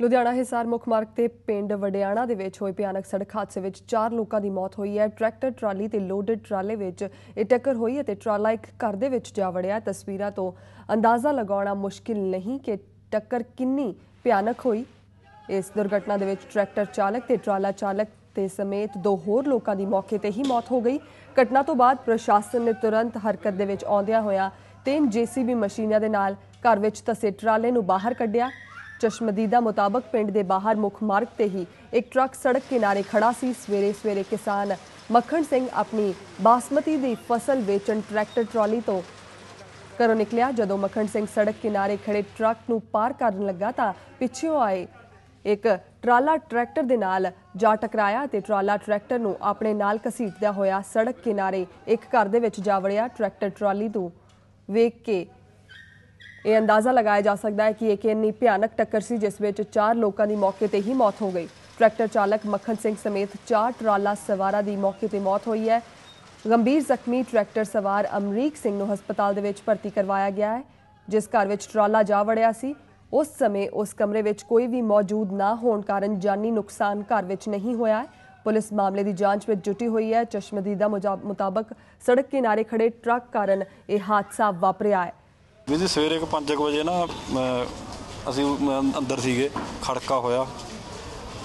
ਲੁਧਿਆਣਾ ਹਿਸਾਰ ਮੁੱਖ ਮਾਰਗ ਤੇ ਪਿੰਡ ਵਡਿਆਣਾ ਦੇ ਵਿੱਚ ਹੋਏ ਭਿਆਨਕ ਸੜਕ ਹਾਦਸੇ ਵਿੱਚ 4 ਲੋਕਾਂ ਦੀ ਮੌਤ ਹੋਈ ਹੈ। ਟਰੈਕਟਰ, ਟਰਾਲੀ ਤੇ ਲੋਡਡ ਟਰਾਲੇ ਵਿੱਚ ਇਹ ਟੱਕਰ ਹੋਈ ਅਤੇ ਟਰਾਲਾ ਇੱਕ ਘਰ ਦੇ ਵਿੱਚ ਜਾ ਵੜਿਆ। ਤਸਵੀਰਾਂ ਤੋਂ ਅੰਦਾਜ਼ਾ ਲਗਾਉਣਾ ਮੁਸ਼ਕਿਲ ਨਹੀਂ ਕਿ ਟੱਕਰ ਕਿੰਨੀ ਭਿਆਨਕ ਹੋਈ। ਇਸ ਦੁਰਘਟਨਾ ਦੇ ਵਿੱਚ ਟਰੈਕਟਰ ਚਾਲਕ ਤੇ ਟਰਾਲਾ ਚਾਲਕ ਤੇ ਸਮੇਤ ਦੋ ਹੋਰ ਲੋਕਾਂ ਦੀ ਮੌਕੇ ਤੇ ਹੀ ਮੌਤ ਹੋ ਗਈ। ਘਟਨਾ ਤੋਂ ਬਾਅਦ ਪ੍ਰਸ਼ਾਸਨ ਨੇ ਤੁਰੰਤ ਹਰਕਤ ਦੇ ਵਿੱਚ ਆਉਂਦਿਆਂ ਹੋਇਆ ਤਿੰਨ ਜੀਸੀਬੀ ਮਸ਼ੀਨਾਂ ਦੇ ਨਾਲ ਘਰ ਵਿੱਚ ਤਸੇ ਟਰਾਲੇ ਨੂੰ ਬਾਹਰ ਕੱਢਿਆ। ਚਸ਼ਮਦੀਦਾ ਮੁਤਾਬਕ ਪਿੰਡ ਦੇ ਬਾਹਰ ਮੁੱਖ ਮਾਰਗ ਤੇ ਹੀ ਇੱਕ ਟਰੱਕ ਸੜਕ ਕਿਨਾਰੇ ਖੜਾ ਸੀ। ਸਵੇਰੇ ਸਵੇਰੇ ਕਿਸਾਨ ਮੱਖਣ ਸਿੰਘ ਆਪਣੀ ਬਾਸਮਤੀ ਦੀ ਫਸਲ ਵੇਚਣ ਟਰੈਕਟਰ ਟਰਾਲੀ ਤੋਂ ਘਰੋਂ ਨਿਕਲਿਆ। ਜਦੋਂ ਮੱਖਣ ਸਿੰਘ ਸੜਕ ਕਿਨਾਰੇ ਖੜੇ ਟਰੱਕ ਨੂੰ ਪਾਰ ਕਰਨ ਲੱਗਾ ਤਾਂ ਪਿੱਛੋਂ ਆਏ ਇੱਕ ਟਰਾਲਾ ਟਰੈਕਟਰ ਦੇ ਨਾਲ ਜਾ ਟਕਰਾਇਆ ਤੇ ਟਰਾਲਾ ਟਰੈਕਟਰ ਨੂੰ ਆਪਣੇ ਨਾਲ ਘਸੀਟਦਾ ਹੋਇਆ ਸੜਕ ਕਿਨਾਰੇ ਇੱਕ ਘਰ ਦੇ ਵਿੱਚ ਜਾ ਵੜਿਆ। ਟਰੈਕਟਰ ਟਰਾਲੀ ਤੋਂ ਵੇਖ ਕੇ ਇਹ ਅੰਦਾਜ਼ਾ ਲਗਾਇਆ ਜਾ ਸਕਦਾ ਹੈ ਕਿ ਇਹ ਕਿੰਨੀ ਭਿਆਨਕ ਟੱਕਰ ਸੀ, ਜਿਸ ਵਿੱਚ ਚਾਰ ਲੋਕਾਂ ਦੀ ਮੌਕੇ ਤੇ ਹੀ ਮੌਤ ਹੋ ਗਈ। ਟਰੈਕਟਰ ਚਾਲਕ ਮੱਖਣ ਸਿੰਘ ਸਮੇਤ ਚਾਰ ਟਰਾਲਾ ਸਵਾਰਾਂ ਦੀ ਮੌਕੇ ਤੇ ਮੌਤ ਹੋਈ ਹੈ। ਗੰਭੀਰ ਜ਼ਖਮੀ ਟਰੈਕਟਰ ਸਵਾਰ ਅਮਰੀਕ ਸਿੰਘ ਨੂੰ ਹਸਪਤਾਲ ਦੇ ਵਿੱਚ ਭਰਤੀ ਕਰਵਾਇਆ ਗਿਆ ਹੈ, ਜਿਸ ਘਰ ਵਿੱਚ ਟਰਾਲਾ ਜਾ ਵੜਿਆ ਸੀ। ਉਸ ਸਮੇਂ ਉਸ ਕਮਰੇ ਵਿੱਚ ਕੋਈ ਵੀ ਮੌਜੂਦ ਨਾ ਹੋਣ ਕਾਰਨ ਜਾਨੀ ਨੁਕਸਾਨ ਘਰ ਵਿੱਚ ਨਹੀਂ ਹੋਇਆ ਪੁਲਿਸ ਮਾਮਲੇ ਦੀ ਜਾਂਚ ਵਿੱਚ ਜੁਟੀ ਹੋਈ ਹੈ। ਚਸ਼ਮਦੀਦਾ ਮੁਜਾ- ਮੁਤਾਬਕ ਸੜਕ ਕਿਨਾਰੇ ਖੜੇ ਟਰੱਕ ਕਾਰਨ ਇਹ ਹਾਦਸਾ ਵਾਪਰਿਆ ਹੈ। ਵੀ ਜੀ, ਸਵੇਰੇ ਕੋ 5 ਵਜੇ ਨਾ ਅਸੀਂ ਅੰਦਰ ਸੀਗੇ, ਖੜਕਾ ਹੋਇਆ।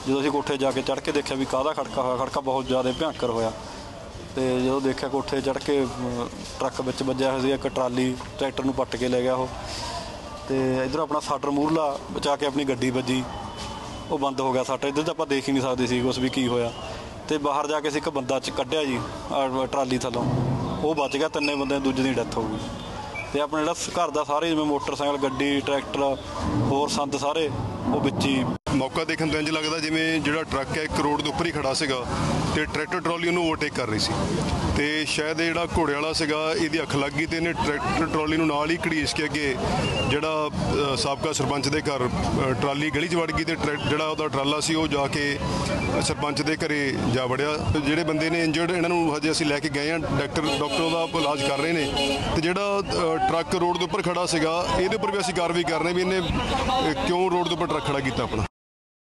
ਜਦੋਂ ਅਸੀਂ ਕੋਠੇ ਜਾ ਕੇ ਚੜ੍ਹ ਕੇ ਦੇਖਿਆ ਵੀ ਕਾਹਦਾ ਖੜਕਾ ਹੋਇਆ, ਖੜਕਾ ਬਹੁਤ ਜ਼ਿਆਦਾ ਭਿਆਨਕ ਹੋਇਆ। ਤੇ ਜਦੋਂ ਦੇਖਿਆ ਕੋਠੇ ਚੜ੍ਹ ਕੇ ਟਰੱਕ ਵਿੱਚ ਵੱਜਿਆ ਹੋਇਆ ਸੀ, ਇੱਕ ਟਰਾਲੀ ਟਰੈਕਟਰ ਨੂੰ ਪੱਟ ਕੇ ਲੈ ਗਿਆ ਉਹ। ਤੇ ਇਧਰ ਆਪਣਾ ਸਾਟਰ ਮੂਰਲਾ ਬਚਾ ਕੇ ਆਪਣੀ ਗੱਡੀ ਵੱਜੀ। ਉਹ ਬੰਦ ਹੋ ਗਿਆ ਸਾਟਰ, ਇੱਧਰ ਤਾਂ ਆਪਾਂ ਦੇਖ ਹੀ ਨਹੀਂ ਸਕਦੇ ਸੀ ਉਸ ਵੀ ਕੀ ਹੋਇਆ। ਤੇ ਬਾਹਰ ਜਾ ਕੇ ਅਸੀਂ ਇੱਕ ਬੰਦਾ ਚ ਕੱਢਿਆ ਜੀ ਟਰਾਲੀ ਥੱਲੋਂ। ਉਹ ਬਚ ਗਿਆ, ਤਿੰਨੇ ਬੰਦੇ ਦੂਜੇ ਦੀ ਡੈਥ ਹੋ ਗਈ। ਤੇ ਆਪਣੇ ਜਿਹੜਾ ਘਰ ਦਾ ਸਾਰੇ ਜਿਵੇਂ ਮੋਟਰਸਾਈਕਲ, ਗੱਡੀ, ਟਰੈਕਟਰ, ਹੋਰ ਸੰਦ ਸਾਰੇ ਉਹ ਵਿੱਚ ਹੀ ਮੌਕਾ ਦੇਖਣ ਤੋਂ ਇੰਜ ਲੱਗਦਾ ਜਿਵੇਂ ਜਿਹੜਾ ਟਰੱਕ ਹੈ ਇੱਕ ਰੋਡ ਦੇ ਉੱਪਰ ਹੀ ਖੜਾ ਸੀਗਾ ਤੇ ਟਰੈਕਟਰ ਟਰਾਲੀ ਉਹਨੂੰ ਓਵਰਟੇਕ ਕਰ ਰਹੀ ਸੀ। ਤੇ ਸ਼ਾਇਦ ਜਿਹੜਾ ਘੋੜੇ ਵਾਲਾ ਸੀਗਾ, ਇਹਦੀ ਅੱਖ ਲੱਗ ਗਈ ਤੇ ਇਹਨੇ ਟਰੈਕਟਰ ਟਰਾਲੀ ਨੂੰ ਨਾਲ ਹੀ ਘੜੀਸ ਕੇ ਅੱਗੇ ਜਿਹੜਾ ਸਾਬਕਾ ਸਰਪੰਚ ਦੇ ਘਰ ਟਰਾਲੀ ਗਲੀ 'ਚ ਵੜ ਗਈ ਤੇ ਟਰੈ- ਜਿਹੜਾ ਉਹਦਾ ਟਰਾਲਾ ਸੀ ਉਹ ਜਾ ਕੇ ਸਰਪੰਚ ਦੇ ਘਰੇ ਜਾ ਵੜਿਆ। ਤੇ ਜਿਹੜੇ ਬੰਦੇ ਨੇ ਇੰਜਰਡ, ਇਹਨਾਂ ਨੂੰ ਹਜੇ ਅਸੀਂ ਲੈ ਕੇ ਗਏ ਹਾਂ, ਡਾਕਟਰ ਡਾਕਟਰ ਉਹਦਾ ਇਲਾਜ ਕਰ ਰਹੇ ਨੇ। ਤੇ ਜਿਹੜਾ ਟਰੱਕ ਰੋਡ ਦੇ ਉੱਪਰ ਖੜਾ ਸੀਗਾ, ਇਹਦੇ ਉੱਪਰ ਵੀ ਅਸੀਂ ਕਾਰਵਾਈ ਕਰ ਰਹੇ ਵੀ ਇਹਨੇ ਕਿਉਂ ਰੋਡ ਦੇ ਉੱਪਰ ਟਰੱਕ ਖੜਾ ਕੀਤਾ ਆਪਣਾ।